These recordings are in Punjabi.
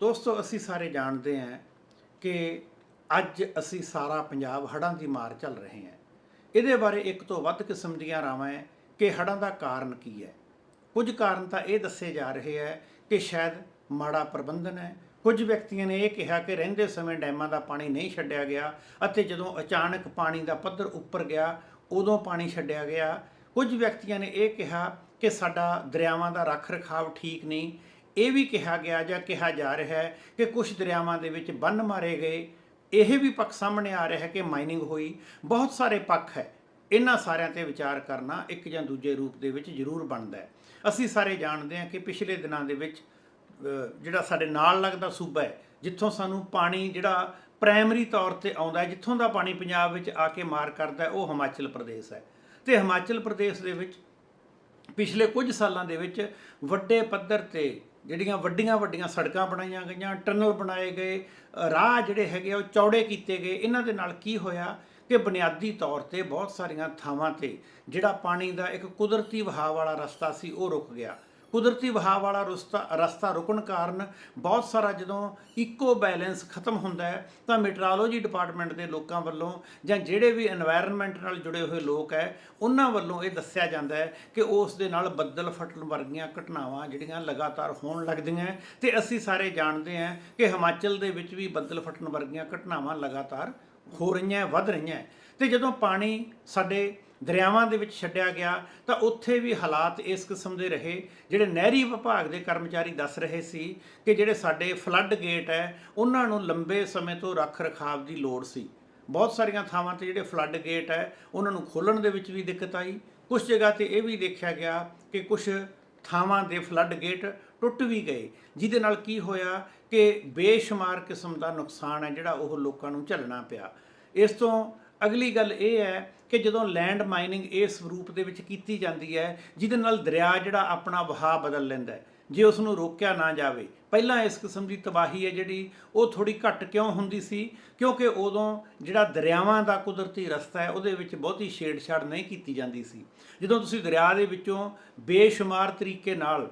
ਦੋਸਤੋ, ਅਸੀਂ ਸਾਰੇ ਜਾਣਦੇ ਹਾਂ ਕਿ ਅੱਜ ਅਸੀਂ ਸਾਰਾ ਪੰਜਾਬ ਹੜ੍ਹਾਂ ਦੀ ਮਾਰ ਚੱਲ ਰਹੇ ਹਾਂ। ਇਹਦੇ ਬਾਰੇ ਇੱਕ ਤੋਂ ਵੱਧ ਕਿਸਮ ਦੀਆਂ ਰਾਵਾਂ ਹੈ ਕਿ ਹੜ੍ਹਾਂ ਦਾ ਕਾਰਨ ਕੀ ਹੈ। ਕੁਝ ਕਾਰਨ ਤਾਂ ਇਹ ਦੱਸੇ ਜਾ ਰਹੇ ਹੈ ਕਿ ਸ਼ਾਇਦ ਮਾੜਾ ਪ੍ਰਬੰਧਨ ਹੈ। ਕੁਝ ਵਿਅਕਤੀਆਂ ਨੇ ਇਹ ਕਿਹਾ ਕਿ ਰਹਿੰਦੇ ਸਮੇਂ ਡੈਮਾਂ ਦਾ ਪਾਣੀ ਨਹੀਂ ਛੱਡਿਆ ਗਿਆ ਅਤੇ ਜਦੋਂ ਅਚਾਨਕ ਪਾਣੀ ਦਾ ਪੱਧਰ ਉੱਪਰ ਗਿਆ, ਉਦੋਂ ਪਾਣੀ ਛੱਡਿਆ ਗਿਆ। ਕੁਝ ਵਿਅਕਤੀਆਂ ਨੇ ਇਹ ਕਿਹਾ ਕਿ ਸਾਡਾ ਦਰਿਆਵਾਂ ਦਾ ਰੱਖ ਰਖਾਵ ਠੀਕ ਨਹੀਂ ਇਹ ਵੀ ਕਿਹਾ ਗਿਆ ਜਾਂ ਕਿਹਾ ਜਾ ਰਿਹਾ ਹੈ ਕਿ ਕੁਝ ਦਰਿਆਵਾਂ ਦੇ ਵਿੱਚ ਬੰਨ ਮਾਰੇ ਗਏ। ਇਹ ਵੀ ਪੱਖ ਸਾਹਮਣੇ ਆ ਰਿਹਾ ਹੈ ਕਿ ਮਾਈਨਿੰਗ ਹੋਈ। ਬਹੁਤ ਸਾਰੇ ਪੱਖ ਹੈ। ਇਹਨਾਂ ਸਾਰਿਆਂ ਤੇ ਵਿਚਾਰ ਕਰਨਾ ਇੱਕ ਜਾਂ ਦੂਜੇ ਰੂਪ ਦੇ ਵਿੱਚ ਜ਼ਰੂਰ ਬਣਦਾ ਹੈ। ਅਸੀਂ ਸਾਰੇ ਜਾਣਦੇ ਹਾਂ ਕਿ ਪਿਛਲੇ ਦਿਨਾਂ ਦੇ ਵਿੱਚ ਜਿਹੜਾ ਸਾਡੇ ਨਾਲ ਲੱਗਦਾ ਸੂਬਾ ਹੈ, ਜਿੱਥੋਂ ਸਾਨੂੰ ਪਾਣੀ ਜਿਹੜਾ ਪ੍ਰਾਇਮਰੀ ਤੌਰ ਤੇ ਆਉਂਦਾ ਹੈ, ਜਿੱਥੋਂ ਦਾ ਪਾਣੀ ਪੰਜਾਬ ਵਿੱਚ ਆ ਕੇ ਮਾਰ ਕਰਦਾ ਉਹ ਹਿਮਾਚਲ ਪ੍ਰਦੇਸ਼ ਹੈ। ਤੇ ਹਿਮਾਚਲ ਪ੍ਰਦੇਸ਼ ਦੇ ਵਿੱਚ ਪਿਛਲੇ ਕੁਝ ਸਾਲਾਂ ਦੇ ਵਿੱਚ ਵੱਡੇ ਪੱਧਰ ਤੇ ਜਿਹੜੀਆਂ ਵੱਡੀਆਂ ਵੱਡੀਆਂ ਸੜਕਾਂ ਬਣਾਈਆਂ ਗਈਆਂ, ਟਨਲ ਬਣਾਏ ਗਏ ਰਾਹ ਜਿਹੜੇ ਹੈਗੇ ਆ, ਉਹ ਚੌੜੇ ਕੀਤੇ ਗਏ। ਇਹਨਾਂ ਦੇ ਨਾਲ ਕੀ ਹੋਇਆ ਕਿ ਬੁਨਿਆਦੀ ਤੌਰ ਤੇ ਬਹੁਤ ਸਾਰੀਆਂ ਥਾਵਾਂ ਤੇ ਜਿਹੜਾ ਪਾਣੀ ਦਾ ਇੱਕ ਕੁਦਰਤੀ ਵਹਾਅ ਵਾਲਾ ਰਸਤਾ ਸੀ, ਉਹ ਰੁਕ ਗਿਆ। ਕੁਦਰਤੀ ਵਹਾਅ ਵਾਲਾ ਰਸਤਾ ਰਸਤਾ ਰੁਕਣ ਕਾਰਨ ਬਹੁਤ ਸਾਰਾ ਜਦੋਂ ਇਕੋ ਬੈਲੈਂਸ ਖਤਮ ਹੁੰਦਾ ਹੈ, ਤਾਂ ਮੀਟਰੋਲੋਜੀ ਡਿਪਾਰਟਮੈਂਟ ਦੇ ਲੋਕਾਂ ਵੱਲੋਂ ਜਾਂ ਜਿਹੜੇ ਵੀ এনवायरमेंट ਨਾਲ ਜੁੜੇ ਹੋਏ ਲੋਕ ਹੈ, ਉਹਨਾਂ ਵੱਲੋਂ ਇਹ ਦੱਸਿਆ ਜਾਂਦਾ ਹੈ ਕਿ ਉਸ ਦੇ ਨਾਲ ਬੱਦਲ ਫਟਣ ਵਰਗੀਆਂ ਘਟਨਾਵਾਂ ਜਿਹੜੀਆਂ ਲਗਾਤਾਰ ਹੋਣ ਲੱਗਦੀਆਂ ਤੇ ਅਸੀਂ ਸਾਰੇ ਜਾਣਦੇ ਹਾਂ ਕਿ ਹਿਮਾਚਲ ਦੇ ਵਿੱਚ ਵੀ ਬੱਦਲ ਫਟਣ ਵਰਗੀਆਂ ਘਟਨਾਵਾਂ ਲਗਾਤਾਰ ਹੋ ਰਹੀਆਂ, ਵੱਧ ਰਹੀਆਂ ਤੇ ਜਦੋਂ ਪਾਣੀ ਸਾਡੇ ਦਰਿਆਵਾਂ ਦੇ ਵਿੱਚ ਛੱਡਿਆ ਗਿਆ, ਤਾਂ ਉੱਥੇ ਵੀ ਹਾਲਾਤ ਇਸ ਕਿਸਮ ਦੇ ਰਹੇ, ਜਿਹੜੇ ਨਹਿਰੀ ਵਿਭਾਗ ਦੇ ਕਰਮਚਾਰੀ ਦੱਸ ਰਹੇ ਸੀ ਕਿ ਜਿਹੜੇ ਸਾਡੇ ਫਲੱਡ ਗੇਟ ਹੈ, ਉਹਨਾਂ ਨੂੰ ਲੰਬੇ ਸਮੇਂ ਤੋਂ ਰੱਖ ਰਖਾਵ ਦੀ ਲੋੜ ਸੀ। ਬਹੁਤ ਸਾਰੀਆਂ ਥਾਵਾਂ ਤੇ ਜਿਹੜੇ ਫਲੱਡ ਗੇਟ ਹੈ, ਉਹਨਾਂ ਨੂੰ ਖੋਲਣ ਦੇ ਵਿੱਚ ਵੀ ਦਿੱਕਤ ਆਈ। ਕੁਝ ਜਗ੍ਹਾ ਤੇ ਇਹ ਵੀ ਦੇਖਿਆ ਗਿਆ ਕਿ ਕੁਝ ਥਾਵਾਂ ਦੇ ਫਲੱਡ ਗੇਟ ਟੁੱਟ ਵੀ ਗਏ, ਜਿਹਦੇ ਨਾਲ ਕੀ ਹੋਇਆ ਕਿ ਬੇਸ਼ੁਮਾਰ ਕਿਸਮ ਦਾ ਨੁਕਸਾਨ ਹੈ ਜਿਹੜਾ ਉਹ ਲੋਕਾਂ ਨੂੰ ਝੱਲਣਾ ਪਿਆ। ਇਸ ਤੋਂ ਅਗਲੀ ਗੱਲ ਇਹ ਹੈ ਕਿ ਜਦੋਂ ਲੈਂਡ ਮਾਈਨਿੰਗ ਇਸ ਰੂਪ ਦੇ ਵਿੱਚ ਕੀਤੀ ਜਾਂਦੀ ਹੈ, ਜਿਹਦੇ ਨਾਲ ਦਰਿਆ ਜਿਹੜਾ ਆਪਣਾ ਵਹਾਅ ਬਦਲ ਲੈਂਦਾ ਹੈ। ਜੇ ਉਸ ਨੂੰ ਰੋਕਿਆ ਨਾ ਜਾਵੇ, ਪਹਿਲਾਂ ਇਸ ਕਿਸਮ ਦੀ ਤਬਾਹੀ ਹੈ ਜਿਹੜੀ ਉਹ ਥੋੜੀ ਘੱਟ ਕਿਉਂ ਹੁੰਦੀ ਸੀ? ਕਿਉਂਕਿ ਉਦੋਂ ਜਿਹੜਾ ਦਰਿਆਵਾਂ ਦਾ ਕੁਦਰਤੀ ਰਸਤਾ ਹੈ, ਉਹਦੇ ਵਿੱਚ ਬਹੁਤੀ ਛੇੜਛਾੜ ਨਹੀਂ ਕੀਤੀ ਜਾਂਦੀ ਸੀ। ਜਦੋਂ ਤੁਸੀਂ ਦਰਿਆ ਦੇ ਵਿੱਚੋਂ ਬੇਸ਼ੁਮਾਰ ਤਰੀਕੇ ਨਾਲ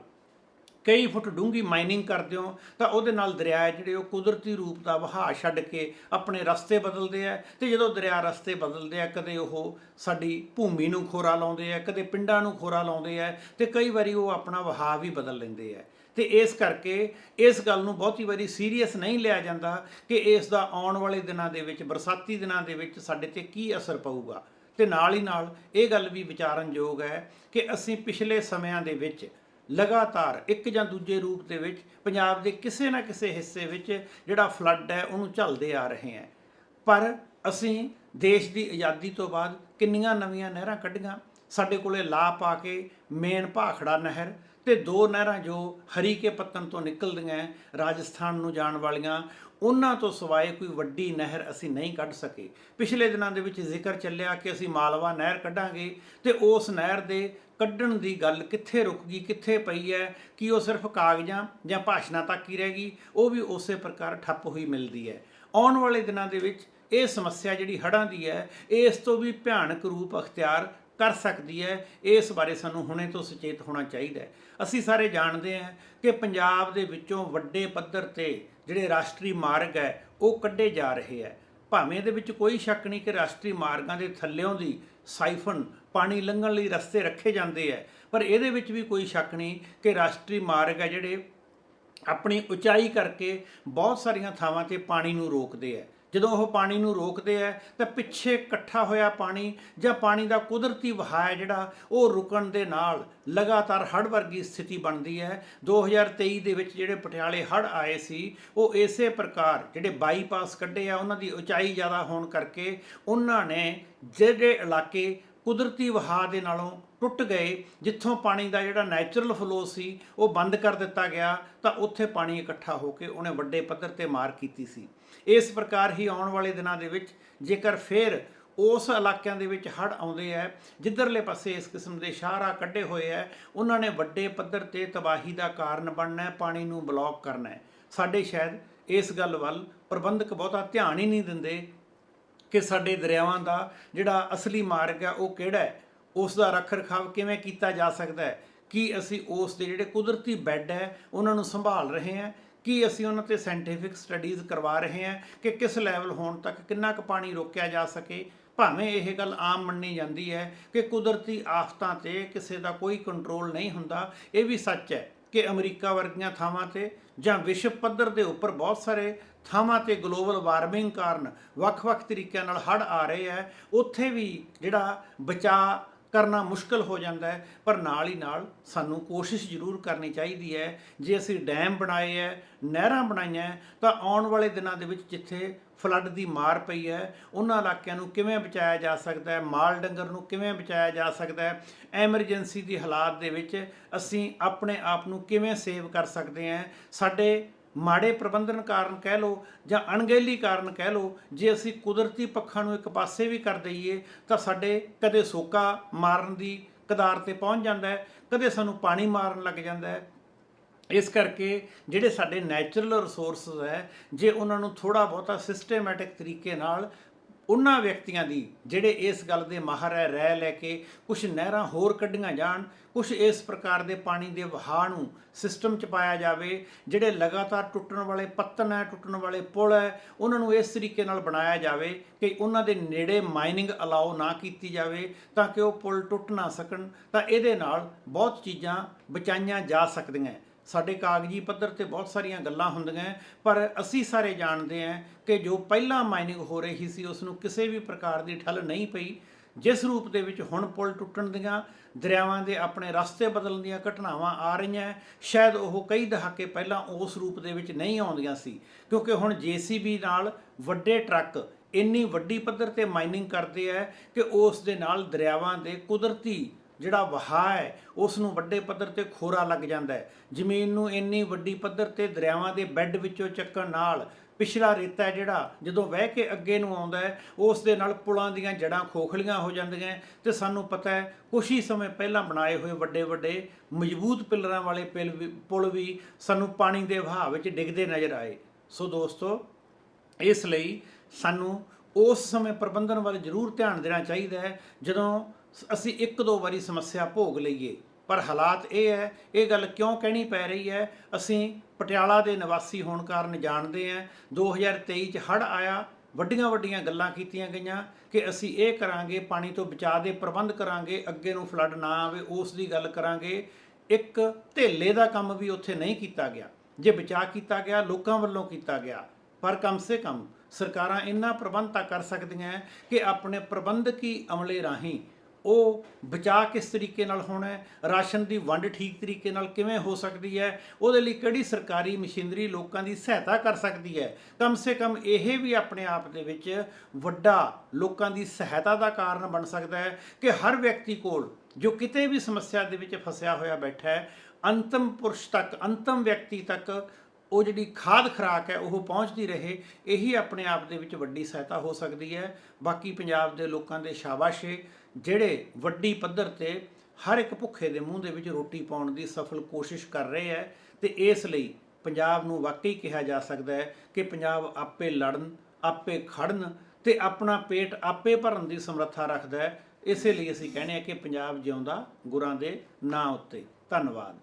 ਕਈ ਫੁੱਟ ਡੂੰਘੀ ਮਾਈਨਿੰਗ ਕਰਦੇ ਹੋ, ਤਾਂ ਉਹਦੇ ਨਾਲ ਦਰਿਆ ਜਿਹੜੇ ਉਹ ਕੁਦਰਤੀ ਰੂਪ ਦਾ ਵਹਾਅ ਛੱਡ ਕੇ ਆਪਣੇ ਰਸਤੇ ਬਦਲਦੇ ਆ ਤੇ ਜਦੋਂ ਦਰਿਆ ਰਸਤੇ ਬਦਲਦੇ ਆ, ਕਦੇ ਉਹ ਸਾਡੀ ਭੂਮੀ ਨੂੰ ਖੋਰਾ ਲਾਉਂਦੇ ਆ, ਕਦੇ ਪਿੰਡਾਂ ਨੂੰ ਖੋਰਾ ਲਾਉਂਦੇ ਆ ਤੇ ਕਈ ਵਾਰੀ ਉਹ ਆਪਣਾ ਵਹਾਅ ਵੀ ਬਦਲ ਲੈਂਦੇ ਆ। ਤੇ ਇਸ ਕਰਕੇ ਇਸ ਗੱਲ ਨੂੰ ਬਹੁਤੀ ਵਾਰੀ ਸੀਰੀਅਸ ਨਹੀਂ ਲਿਆ ਜਾਂਦਾ ਕਿ ਇਸ ਦਾ ਆਉਣ ਵਾਲੇ ਦਿਨਾਂ ਦੇ ਵਿੱਚ, ਬਰਸਾਤੀ ਦਿਨਾਂ ਦੇ ਵਿੱਚ ਸਾਡੇ ਤੇ ਕੀ ਅਸਰ ਪਊਗਾ। ਤੇ ਨਾਲ ਹੀ ਨਾਲ ਇਹ ਗੱਲ ਵੀ ਵਿਚਾਰਨਯੋਗ ਹੈ ਕਿ ਅਸੀਂ ਪਿਛਲੇ ਸਮਿਆਂ ਦੇ ਵਿੱਚ ਲਗਾਤਾਰ ਇੱਕ ਜਾਂ ਦੂਜੇ ਰੂਪ ਦੇ ਵਿੱਚ ਪੰਜਾਬ ਦੇ ਕਿਸੇ ਨਾ ਕਿਸੇ ਹਿੱਸੇ ਵਿੱਚ ਜਿਹੜਾ ਫਲੱਡ ਹੈ, ਉਹਨੂੰ ਝੱਲਦੇ ਆ ਰਹੇ ਹੈ। ਪਰ ਅਸੀਂ ਦੇਸ਼ ਦੀ ਆਜ਼ਾਦੀ ਤੋਂ ਬਾਅਦ ਕਿੰਨੀਆਂ ਨਵੀਆਂ ਨਹਿਰਾਂ ਕੱਢੀਆਂ। ਸਾਡੇ ਕੋਲੇ ਲਾ ਪਾ ਕੇ ਮੇਨ ਭਾਖੜਾ ਨਹਿਰ ਤੇ ਦੋ ਨਹਿਰਾਂ ਜੋ ਹਰੀਕੇ ਪੱਤਨ ਤੋਂ ਨਿਕਲਦੀਆਂ ਰਾਜਸਥਾਨ ਨੂੰ ਜਾਣ ਵਾਲੀਆਂ, ਉਹਨਾਂ ਤੋਂ ਸਿਵਾਏ ਕੋਈ ਵੱਡੀ ਨਹਿਰ ਅਸੀਂ ਨਹੀਂ ਕੱਢ ਸਕੇ। ਪਿਛਲੇ ਦਿਨਾਂ ਦੇ ਵਿੱਚ ਜ਼ਿਕਰ ਚੱਲਿਆ ਕਿ ਅਸੀਂ ਮਾਲਵਾ ਨਹਿਰ ਕੱਢਾਂਗੇ ਤੇ ਉਸ ਨਹਿਰ ਦੇ ਕੱਢਣ ਦੀ ਗੱਲ ਕਿੱਥੇ ਰੁਕ ਗਈ, ਕਿੱਥੇ ਪਈ ਹੈ, ਕਿ ਉਹ ਸਿਰਫ ਕਾਗਜ਼ਾਂ ਜਾਂ ਭਾਸ਼ਣਾਂ ਤੱਕ ਹੀ ਰਹਿ ਗਈ, ਉਹ ਵੀ ਉਸੇ ਪ੍ਰਕਾਰ ਠੱਪ ਹੋਈ ਮਿਲਦੀ ਹੈ। ਆਉਣ ਵਾਲੇ ਦਿਨਾਂ ਦੇ ਵਿੱਚ ਇਹ ਸਮੱਸਿਆ ਜਿਹੜੀ ਹੜ੍ਹਾਂ ਦੀ ਹੈ, ਇਸ ਤੋਂ ਵੀ ਭਿਆਨਕ ਰੂਪ ਅਖਤਿਆਰ ਕਰ ਸਕਦੀ ਹੈ, ਇਸ ਬਾਰੇ ਸਾਨੂੰ ਹੁਣੇ ਤੋਂ ਸੁਚੇਤ ਹੋਣਾ ਚਾਹੀਦਾ ਹੈ। ਅਸੀਂ ਸਾਰੇ ਜਾਣਦੇ ਹਾਂ ਕਿ ਪੰਜਾਬ ਦੇ ਵਿੱਚੋਂ ਵੱਡੇ ਪੱਧਰ ਤੇ ਜਿਹੜੇ ਰਾਸ਼ਟਰੀ ਮਾਰਗ ਹੈ, ਉਹ ਕੱਢੇ ਜਾ ਰਹੇ ਹੈ। ਭਾਵੇਂ ਇਹਦੇ ਵਿੱਚ ਕੋਈ ਸ਼ੱਕ ਨਹੀਂ ਕਿ ਰਾਸ਼ਟਰੀ ਮਾਰਗਾਂ ਦੇ ਥੱਲਿਓਂ ਦੀ ਸਾਈਫਨ ਪਾਣੀ ਲੰਘਣ ਲਈ ਰਸਤੇ ਰੱਖੇ ਜਾਂਦੇ ਹੈ ਪਰ ਇਹਦੇ ਵਿੱਚ ਵੀ ਕੋਈ ਸ਼ੱਕ ਨਹੀਂ ਕਿ ਰਾਸ਼ਟਰੀ ਮਾਰਗ ਹੈ ਜਿਹੜੇ ਆਪਣੀ ਉਚਾਈ ਕਰਕੇ ਬਹੁਤ ਸਾਰੀਆਂ ਥਾਵਾਂ ਤੇ ਪਾਣੀ ਨੂੰ ਰੋਕਦੇ ਹੈ ਜਦੋਂ ਉਹ ਪਾਣੀ ਨੂੰ ਰੋਕਦੇ ਹੈ ਤਾਂ ਪਿੱਛੇ ਇਕੱਠਾ ਹੋਇਆ ਪਾਣੀ ਜਾਂ ਪਾਣੀ ਦਾ ਕੁਦਰਤੀ ਵਹਾਅ ਜਿਹੜਾ, ਉਹ ਰੁਕਣ ਦੇ ਨਾਲ ਲਗਾਤਾਰ ਹੜ੍ਹ ਵਰਗੀ ਸਥਿਤੀ ਬਣਦੀ ਹੈ 2023 ਦੇ ਵਿੱਚ ਜਿਹੜੇ ਪਟਿਆਲੇ ਹੜ੍ਹ ਆਏ ਸੀ, ਉਹ ਇਸੇ ਪ੍ਰਕਾਰ ਜਿਹੜੇ ਬਾਈਪਾਸ ਕੱਢੇ ਆ, ਉਹਨਾਂ ਦੀ ਉਚਾਈ ਜ਼ਿਆਦਾ ਹੋਣ ਕਰਕੇ ਉਹਨਾਂ ਨੇ ਜਿਹੜੇ ਇਲਾਕੇ ਕੁਦਰਤੀ ਵਹਾਅ ਦੇ ਨਾਲੋਂ ਟੁੱਟ ਗਏ। ਜਿੱਥੋਂ ਪਾਣੀ ਦਾ ਜਿਹੜਾ ਨੈਚੁਰਲ ਫਲੋ ਸੀ, ਉਹ ਬੰਦ ਕਰ ਦਿੱਤਾ ਗਿਆ, ਤਾਂ ਉੱਥੇ ਪਾਣੀ ਇਕੱਠਾ ਹੋ ਕੇ ਉਹਨੇ ਵੱਡੇ ਪੱਧਰ ਤੇ ਮਾਰ ਕੀਤੀ ਸੀ। ਇਸ ਪ੍ਰਕਾਰ ਹੀ ਆਉਣ ਵਾਲੇ ਦਿਨਾਂ ਦੇ ਵਿੱਚ ਜੇਕਰ ਫੇਰ ਉਸ ਇਲਾਕਿਆਂ ਦੇ ਵਿੱਚ ਹੜ੍ਹ ਆਉਂਦੇ ਹੈ ਜਿੱਧਰਲੇ ਪਾਸੇ ਇਸ ਕਿਸਮ ਦੇ ਸ਼ਾਹਰਾ ਕੱਢੇ ਹੋਏ ਹੈ ਉਹਨਾਂ ਨੇ ਵੱਡੇ ਪੱਧਰ ਤੇ ਤਬਾਹੀ ਦਾ ਕਾਰਨ ਬਣਨਾ ਪਾਣੀ ਨੂੰ ਬਲੌਕ ਕਰਨਾ ਸਾਡੇ ਸ਼ਾਇਦ ਇਸ ਗੱਲ ਵੱਲ ਪ੍ਰਬੰਧਕ ਬਹੁਤਾ ਧਿਆਨ ਹੀ ਨਹੀਂ ਦਿੰਦੇ ਕਿ ਸਾਡੇ ਦਰਿਆਵਾਂ ਦਾ ਜਿਹੜਾ ਅਸਲੀ ਮਾਰਗ ਹੈ, ਉਹ ਕਿਹੜਾ ਹੈ? ਉਸ ਦਾ ਰੱਖ ਰਖਾਵ ਕਿਵੇਂ ਕੀਤਾ ਜਾ ਸਕਦਾ ਹੈ? ਕੀ ਅਸੀਂ ਉਸ ਦੇ ਜਿਹੜੇ ਕੁਦਰਤੀ ਬੈੱਡ ਹੈ, ਉਹਨਾਂ ਨੂੰ ਸੰਭਾਲ ਰਹੇ ਹਾਂ? ਕੀ ਅਸੀਂ ਉਹਨਾਂ ਤੇ ਸਾਇੰਟੀਫਿਕ ਸਟੱਡੀਜ਼ ਕਰਵਾ ਰਹੇ ਹਾਂ ਕਿ ਕਿਸ ਲੈਵਲ ਹੋਣ ਤੱਕ ਕਿੰਨਾ ਕੁ ਪਾਣੀ ਰੋਕਿਆ ਜਾ ਸਕੇ? ਭਾਵੇਂ ਇਹ ਗੱਲ ਆਮ ਮੰਨੀ ਜਾਂਦੀ ਹੈ ਕਿ ਕੁਦਰਤੀ ਆਫਤਾਂ ਤੇ ਕਿਸੇ ਦਾ ਕੋਈ ਕੰਟਰੋਲ ਨਹੀਂ ਹੁੰਦਾ, ਇਹ ਵੀ ਸੱਚ ਹੈ। ਕਿ ਅਮਰੀਕਾ ਵਰਗੀਆਂ ਥਾਵਾਂ ਤੇ ਜਾਂ ਵਿਸ਼ਵ ਪੱਧਰ ਦੇ ਉੱਪਰ ਬਹੁਤ ਸਾਰੇ ਥਾਵਾਂ ਤੇ ਗਲੋਬਲ ਵਾਰਮਿੰਗ ਕਾਰਨ ਵੱਖ-ਵੱਖ ਤਰੀਕਿਆਂ ਨਾਲ ਹੜ੍ਹ ਆ ਰਹੇ ਹੈ, ਉੱਥੇ ਵੀ ਜਿਹੜਾ ਬਚਾਅ ਕਰਨਾ ਮੁਸ਼ਕਲ ਹੋ ਜਾਂਦਾ ਹੈ, ਪਰ ਨਾਲ ਹੀ ਨਾਲ ਸਾਨੂੰ ਕੋਸ਼ਿਸ਼ ਜ਼ਰੂਰ ਕਰਨੀ ਚਾਹੀਦੀ ਹੈ, ਜੇ ਅਸੀਂ ਡੈਮ ਬਣਾਏ ਹੈ, ਨਹਿਰਾਂ ਬਣਾਈਆਂ ਤਾਂ ਆਉਣ ਵਾਲੇ ਦਿਨਾਂ ਦੇ ਵਿੱਚ ਜਿੱਥੇ ਫਲੱਡ ਦੀ ਮਾਰ ਪਈ ਹੈ, ਉਹਨਾਂ ਇਲਾਕਿਆਂ ਨੂੰ ਕਿਵੇਂ ਬਚਾਇਆ ਜਾ ਸਕਦਾ ਹੈ, ਮਾਲ ਡੰਗਰ ਨੂੰ ਕਿਵੇਂ ਬਚਾਇਆ ਜਾ ਸਕਦਾ ਹੈ, ਐਮਰਜੈਂਸੀ ਦੀ ਹਾਲਾਤ ਦੇ ਵਿੱਚ ਅਸੀਂ ਆਪਣੇ ਆਪ ਨੂੰ ਕਿਵੇਂ ਸੇਵ ਕਰ ਸਕਦੇ ਹਾਂ, ਸਾਡੇ ਮਾੜੇ ਪ੍ਰਬੰਧਨ ਕਾਰਨ ਕਹਿ ਲਓ ਜਾਂ ਅਣਗਹਿਲੀ ਕਾਰਨ ਕਹਿ ਲਓ, ਜੇ ਅਸੀਂ ਕੁਦਰਤੀ ਪੱਖਾਂ ਨੂੰ ਇੱਕ ਪਾਸੇ ਵੀ ਕਰ ਦਈਏ, ਤਾਂ ਸਾਡੇ ਕਦੇ ਸੋਕਾ ਮਾਰਨ ਦੀ ਕਦਾਰ ਤੇ ਪਹੁੰਚ ਜਾਂਦਾ ਹੈ, ਕਦੇ ਸਾਨੂੰ ਪਾਣੀ ਮਾਰਨ ਲੱਗ ਜਾਂਦਾ ਹੈ। ਇਸ ਕਰਕੇ ਜਿਹੜੇ ਸਾਡੇ ਨੈਚੁਰਲ ਰਿਸੋਰਸਸ ਹੈ, ਜੇ ਉਹਨਾਂ ਨੂੰ ਥੋੜਾ ਬਹੁਤਾ ਸਿਸਟਮੈਟਿਕ ਤਰੀਕੇ ਨਾਲ ਉਹਨਾਂ ਵਿਅਕਤੀਆਂ ਦੀ ਜਿਹੜੇ ਇਸ ਗੱਲ ਦੇ ਮਾਹਰ ਹੈ ਰਹਿ ਲੈ ਕੇ ਕੁਝ ਨਹਿਰਾਂ ਹੋਰ ਕੱਢੀਆਂ ਜਾਣ ਕੁਝ ਇਸ ਪ੍ਰਕਾਰ ਦੇ ਪਾਣੀ ਦੇ ਵਹਾਅ ਨੂੰ ਸਿਸਟਮ ਚ ਪਾਇਆ ਜਾਵੇ, ਜਿਹੜੇ ਲਗਾਤਾਰ ਟੁੱਟਣ ਵਾਲੇ ਪੱਤਨ ਹੈ, ਟੁੱਟਣ ਵਾਲੇ ਪੁਲ ਹੈ, ਉਹਨਾਂ ਨੂੰ ਇਸ ਤਰੀਕੇ ਨਾਲ ਬਣਾਇਆ ਜਾਵੇ ਕਿ ਉਹਨਾਂ ਦੇ ਨੇੜੇ ਮਾਈਨਿੰਗ ਅਲਾਉ ਨਾ ਕੀਤੀ ਜਾਵੇ ਤਾਂ ਕਿ ਉਹ ਪੁਲ ਟੁੱਟ ਨਾ ਸਕਣ, ਤਾਂ ਇਹਦੇ ਨਾਲ ਬਹੁਤ ਚੀਜ਼ਾਂ ਬਚਾਈਆਂ ਜਾ ਸਕਦੀਆਂ ਸਾਡੇ ਕਾਗਜ਼ੀ ਪੱਧਰ ਤੇ ਬਹੁਤ ਸਾਰੀਆਂ ਗੱਲਾਂ ਹੁੰਦੀਆਂ ਪਰ ਅਸੀਂ ਸਾਰੇ ਜਾਣਦੇ ਹਾਂ ਕਿ ਜੋ ਪਹਿਲਾਂ ਮਾਈਨਿੰਗ ਹੋ ਰਹੀ ਸੀ, ਉਸ ਨੂੰ ਕਿਸੇ ਵੀ ਪ੍ਰਕਾਰ ਦੀ ਠੱਲ ਨਹੀਂ ਪਈ। ਜਿਸ ਰੂਪ ਦੇ ਵਿੱਚ ਹੁਣ ਪੁਲ ਟੁੱਟਣ ਦੀਆਂ, ਦਰਿਆਵਾਂ ਦੇ ਆਪਣੇ ਰਸਤੇ ਬਦਲਣ ਦੀਆਂ ਘਟਨਾਵਾਂ ਆ ਰਹੀਆਂ ਸ਼ਾਇਦ ਉਹ ਕਈ ਦਹਾਕੇ ਪਹਿਲਾਂ ਉਸ ਰੂਪ ਦੇ ਵਿੱਚ ਨਹੀਂ ਆਉਂਦੀਆਂ ਸੀ। ਕਿਉਂਕਿ ਹੁਣ ਜੀਸੀਬੀ ਨਾਲ ਵੱਡੇ ਟਰੱਕ ਇੰਨੀ ਵੱਡੀ ਪੱਧਰ ਤੇ ਮਾਈਨਿੰਗ ਕਰਦੇ ਆ ਕਿ ਉਸ ਦੇ ਨਾਲ ਦਰਿਆਵਾਂ ਦੇ ਕੁਦਰਤੀ ਜਿਹੜਾ ਵਹਾਅ ਹੈ ਉਸ ਨੂੰ ਵੱਡੇ ਪੱਧਰ ਤੇ ਖੋਰਾ ਲੱਗ ਜਾਂਦਾ ਹੈ। ਜ਼ਮੀਨ ਨੂੰ ਇੰਨੀ ਵੱਡੀ ਪੱਧਰ ਤੇ ਦਰਿਆਵਾਂ ਦੇ ਬੈੱਡ ਵਿੱਚੋਂ ਚੱਕਣ ਨਾਲ ਪਿਛਲਾ ਰੇਤਾ ਜਿਹੜਾ, ਜਦੋਂ ਵਹਿ ਕੇ ਅੱਗੇ ਨੂੰ ਆਉਂਦਾ ਹੈ, ਉਸ ਦੇ ਨਾਲ ਪੁਲਾਂ ਦੀਆਂ ਜੜਾਂ ਖੋਖਲੀਆਂ ਹੋ ਜਾਂਦੀਆਂ ਹੈ ਤੇ ਸਾਨੂੰ ਪਤਾ ਹੈ, ਕੁਛ ਹੀ ਸਮੇਂ ਪਹਿਲਾਂ ਬਣਾਏ ਹੋਏ ਵੱਡੇ ਵੱਡੇ ਮਜ਼ਬੂਤ ਪਿੱਲਰਾਂ ਵਾਲੇ ਪਿਲ ਵੀ- ਪੁਲ ਵੀ ਸਾਨੂੰ ਪਾਣੀ ਦੇ ਵਹਾਅ ਵਿੱਚ ਡਿੱਗਦੇ ਨਜ਼ਰ ਆਏ। ਸੋ ਦੋਸਤੋ, ਇਸ ਲਈ ਸਾਨੂੰ ਉਸ ਸਮੇਂ ਪ੍ਰਬੰਧਨ ਵੱਲ ਜ਼ਰੂਰ ਧਿਆਨ ਦੇਣਾ ਚਾਹੀਦਾ ਹੈ, ਜਦੋਂ ਅਸੀਂ ਇੱਕ ਦੋ ਵਾਰੀ ਸਮੱਸਿਆ ਭੋਗ ਲਈਏ। ਪਰ ਹਾਲਾਤ ਇਹ ਹੈ, ਇਹ ਗੱਲ ਕਿਉਂ ਕਹਿਣੀ ਪੈ ਰਹੀ ਹੈ? ਅਸੀਂ ਪਟਿਆਲਾ ਦੇ ਨਿਵਾਸੀ ਹੋਣ ਕਾਰਨ ਜਾਣਦੇ ਹਾਂ 2023 ਚ ਹੜ੍ਹ ਆਇਆ, ਵੱਡੀਆਂ ਵੱਡੀਆਂ ਗੱਲਾਂ ਕੀਤੀਆਂ ਗਈਆਂ ਕਿ ਅਸੀਂ ਇਹ ਕਰਾਂਗੇ, ਪਾਣੀ ਤੋਂ ਬਚਾਅ ਦੇ ਪ੍ਰਬੰਧ ਕਰਾਂਗੇ, ਅੱਗੇ ਨੂੰ ਫਲੱਡ ਨਾ ਆਵੇ, ਉਸ ਦੀ ਗੱਲ ਕਰਾਂਗੇ। ਇੱਕ ਧੇਲੇ ਦਾ ਕੰਮ ਵੀ ਉੱਥੇ ਨਹੀਂ ਕੀਤਾ ਗਿਆ। ਜੇ ਬਚਾਅ ਕੀਤਾ ਗਿਆ, ਲੋਕਾਂ ਵੱਲੋਂ ਕੀਤਾ ਗਿਆ। ਪਰ ਕਮ ਸੇ ਕਮ ਸਰਕਾਰਾਂ ਇੰਨਾ ਪ੍ਰਬੰਧ ਤਾਂ ਕਰ ਸਕਦੀਆਂ ਕਿ ਆਪਣੇ ਪ੍ਰਬੰਧਕੀ ਅਮਲੇ ਰਾਹੀਂ ਉਹ ਬਚਾਅ ਕਿਸ ਤਰੀਕੇ ਨਾਲ ਹੋਣਾ ਹੈ? ਰਾਸ਼ਨ ਦੀ ਵੰਡ ਠੀਕ ਤਰੀਕੇ ਨਾਲ ਕਿਵੇਂ ਹੋ ਸਕਦੀ ਹੈ? ਉਹਦੇ ਲਈ ਕਿਹੜੀ ਸਰਕਾਰੀ ਮਸ਼ੀਨਰੀ ਲੋਕਾਂ ਦੀ ਸਹਾਇਤਾ ਕਰ ਸਕਦੀ ਹੈ? ਕਮ ਸੇ ਕਮ ਇਹ ਵੀ ਆਪਣੇ ਆਪ ਦੇ ਵਿੱਚ ਵੱਡਾ ਲੋਕਾਂ ਦੀ ਸਹਾਇਤਾ ਦਾ ਕਾਰਨ ਬਣ ਸਕਦਾ ਹੈ ਕਿ ਹਰ ਵਿਅਕਤੀ ਕੋਲ ਜੋ ਕਿਤੇ ਵੀ ਸਮੱਸਿਆ ਦੇ ਵਿੱਚ ਫਸਿਆ ਹੋਇਆ ਬੈਠਾ ਹੈ, ਅੰਤਮ ਪੁਰਸ਼ ਤੱਕ, ਅੰਤਮ ਵਿਅਕਤੀ ਤੱਕ ਉਹ ਜਿਹੜੀ ਖਾਦ ਖਰਾਕ ਹੈ ਉਹ ਪਹੁੰਚਦੀ ਰਹੇ, ਇਹੀ ਆਪਣੇ ਆਪ ਦੇ ਵਿੱਚ ਵੱਡੀ ਸਹਾਇਤਾ ਹੋ ਸਕਦੀ ਹੈ। ਬਾਕੀ ਪੰਜਾਬ ਦੇ ਲੋਕਾਂ ਦੇ ਸ਼ਾਬਾਸ਼ੇ ਜਿਹੜੇ ਵੱਡੀ ਪੱਧਰ ਤੇ ਹਰ ਇੱਕ ਭੁੱਖੇ ਦੇ ਮੂੰਹ ਦੇ ਵਿੱਚ ਰੋਟੀ ਪਾਉਣ ਦੀ ਸਫਲ ਕੋਸ਼ਿਸ਼ ਕਰ ਰਹੇ ਹੈ ਤੇ ਇਸ ਲਈ ਪੰਜਾਬ ਨੂੰ ਵਾਕਈ ਕਿਹਾ ਜਾ ਸਕਦਾ ਹੈ ਕਿ ਪੰਜਾਬ ਆਪੇ ਲੜਨ, ਆਪੇ ਖੜਨ ਤੇ ਆਪਣਾ ਪੇਟ ਆਪੇ ਭਰਨ ਦੀ ਸਮਰੱਥਾ ਰੱਖਦਾ ਹੈ। ਇਸੇ ਲਈ ਅਸੀਂ ਕਹਿੰਦੇ ਹਾਂ ਕਿ ਪੰਜਾਬ ਜਿਉਂਦਾ ਗੁਰਾਂ ਦੇ ਨਾਂ ਉੱਤੇ। ਧੰਨਵਾਦ।